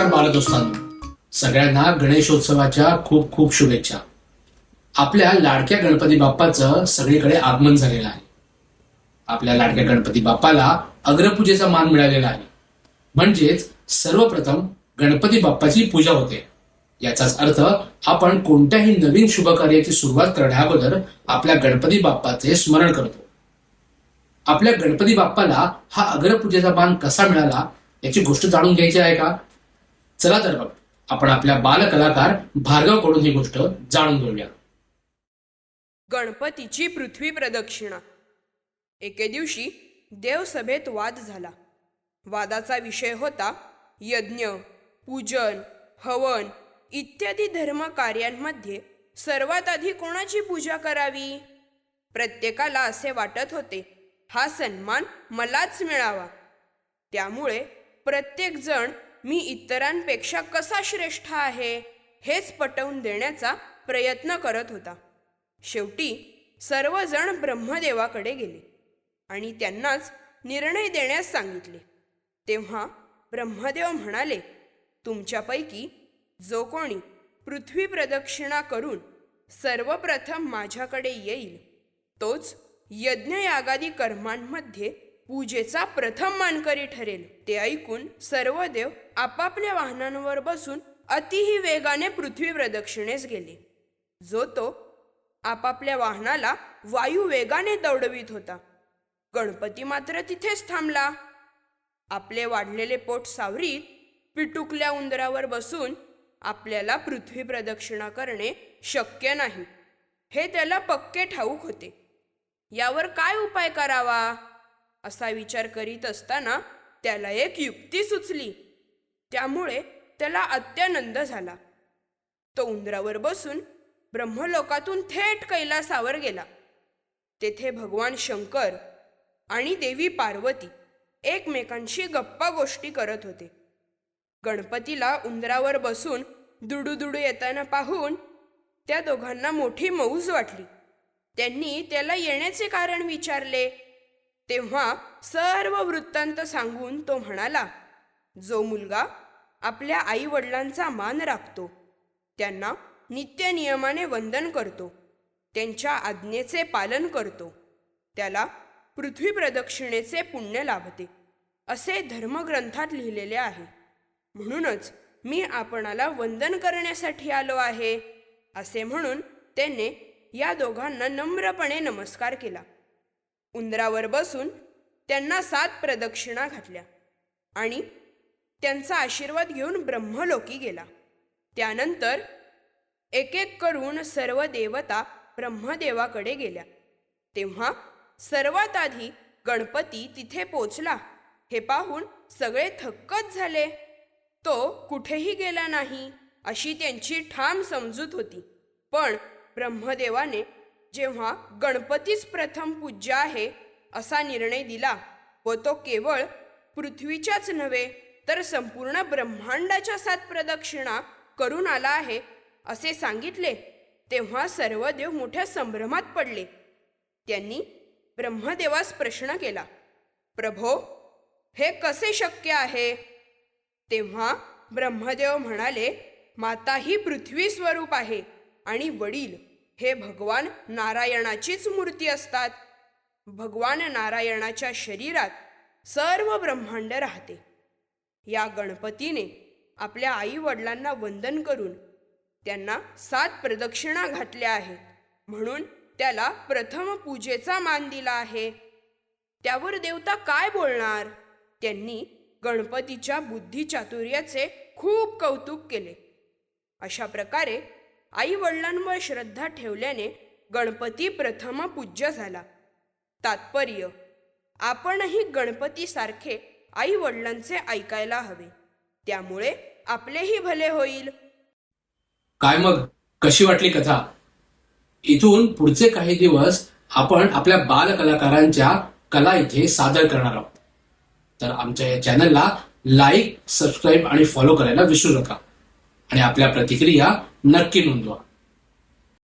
नमस्कार बालदोस्तांनो. सगळ्यांना गणेशोत्सवाच्या खूप खूप शुभेच्छा. आपल्या लाडक्या गणपती बाप्पाचं सगळीकडे आगमन झालेलं आहे. आपल्या लाडक्या गणपती बाप्पाला अग्रपूजेचा मान मिळालेला आहे. म्हणजेच सर्वप्रथम गणपती बाप्पाची पूजा होते. याचाच अर्थ आपण कोणत्याही नवीन शुभ कार्याची सुरुवात करण्याअगोदर आपल्या गणपती बाप्पाचे स्मरण करतो. आपल्या गणपती बाप्पाला हा अग्रपूजेचा मान कसा मिळाला याची गोष्ट जाणून घ्यायची आहे का? चला तर मग आपण आपल्या बालकलाकार भार्गवकडून ही गोष्ट जाणून घेऊया. गणपतीची पृथ्वी प्रदक्षिणा. एके दिवशी देवसभेत वाद झाला. वादाचा विषय होता यज्ञ पूजन हवन इत्यादी धर्म कार्यांमध्ये सर्वात आधी कोणाची पूजा करावी? प्रत्येकाला असे वाटत होते हा सन्मान मलाच मिळावा. त्यामुळे प्रत्येकजण मी इतरांपेक्षा कसा श्रेष्ठ आहे हेच पटवून देण्याचा प्रयत्न करत होता. शेवटी सर्वजण ब्रह्मदेवाकडे गेले आणि त्यांनाच निर्णय देण्यास सांगितले. तेव्हा ब्रह्मदेव म्हणाले तुमच्यापैकी जो कोणी पृथ्वी प्रदक्षिणा करून सर्वप्रथम माझ्याकडे येईल तोच यज्ञयागादी कर्मांमध्ये पूजेचा प्रथम मानकरी ठरेल. ते ऐकून सर्व देव आपापल्या वाहनांवर बसून अतिही वेगाने पृथ्वी प्रदक्षिणेस गेले. जो तो आपापल्या वाहनाला वायू वेगाने दौडवित होता. गणपती मात्र तिथेच थांबला. आपले वाढलेले पोट सावरीत पिटुकल्या उंदरावर बसून आपल्याला पृथ्वी प्रदक्षिणा करणे शक्य नाही. हे त्याला पक्के ठाऊक होते. यावर काय उपाय करावा? असा विचार करीत असताना त्याला एक युक्ती सुचली. त्यामुळे त्याला अत्यानंद झाला. तो उंदरावर बसून ब्रह्मलोकातून थेट कैलासावर गेला. तेथे भगवान शंकर आणि देवी पार्वती एकमेकांशी गप्पा गोष्टी करत होते. गणपतीला उंदरावर बसून दुडूदुडू येताना पाहून त्या दोघांना मोठी मौज वाटली. त्यांनी त्याला येण्याचे कारण विचारले. तेव्हा सर्व वृत्तांत सांगून तो म्हणाला जो मुलगा आपल्या आई वडिलांचा मान राखतो त्यांना नित्य नियमाने वंदन करतो त्यांच्या आज्ञेचे पालन करतो त्याला पृथ्वी प्रदक्षिणेचे पुण्य लाभते असे धर्मग्रंथात लिहिलेले आहे. म्हणूनच मी आपणाला वंदन करण्यासाठी आलो आहे असे म्हणून त्याने या दोघांना नम्रपणे नमस्कार केला. उंदरावर बसून त्यांना सात प्रदक्षिणा घातल्या आणि त्यांचा आशीर्वाद घेऊन ब्रह्मलोकी गेला. त्यानंतर एक एक करून सर्व देवता ब्रह्मदेवाकडे गेल्या. तेव्हा सर्वात आधी गणपती तिथे पोचला. हे पाहून सगळे थक्कच झाले. तो कुठेही गेला नाही अशी त्यांची ठाम समजूत होती. पण ब्रह्मदेवाने जेव्हा गणपतीच प्रथम पूज्य आहे असा निर्णय दिला व तो केवळ पृथ्वीच्याच नव्हे तर संपूर्ण ब्रह्मांडाच्या सात प्रदक्षिणा करून आला आहे असे सांगितले. तेव्हा सर्व देव मोठ्या संभ्रमात पडले. त्यांनी ब्रह्मदेवास प्रश्न केला प्रभो हे कसे शक्य आहे? तेव्हा ब्रह्मदेव म्हणाले माता ही पृथ्वी स्वरूप आहे आणि वडील हे भगवान नारायणाचीच मूर्ती असतात. भगवान नारायणाच्या शरीरात सर्व ब्रह्मांड राहते. या गणपतीने आपल्या आई वडिलांना वंदन करून त्यांना सात प्रदक्षिणा घातल्या आहेत. म्हणून त्याला प्रथम पूजेचा मान दिला आहे. त्यावर देवता काय बोलणार? त्यांनी गणपतीच्या बुद्धिचातुर्याचे खूप कौतुक केले. अशा प्रकारे आई वडिलांवर श्रद्धा ठेवल्याने गणपती प्रथम पूज्य झाला. तात्पर्य आपणही गणपतीसारखे आई वडिलांचे ऐकायला हवे. त्यामुळे आपलेही भले होईल. काय मग? कशी वाटली कथा? इथून पुढचे काही दिवस आपण आपल्या बालकलाकारांच्या कला इथे सादर करणार आहोत. तर आमच्या या चॅनलला लाईक सबस्क्राईब आणि फॉलो करायला विसरू नका. आणि आपल्या प्रतिक्रिया नक्की नोंदवा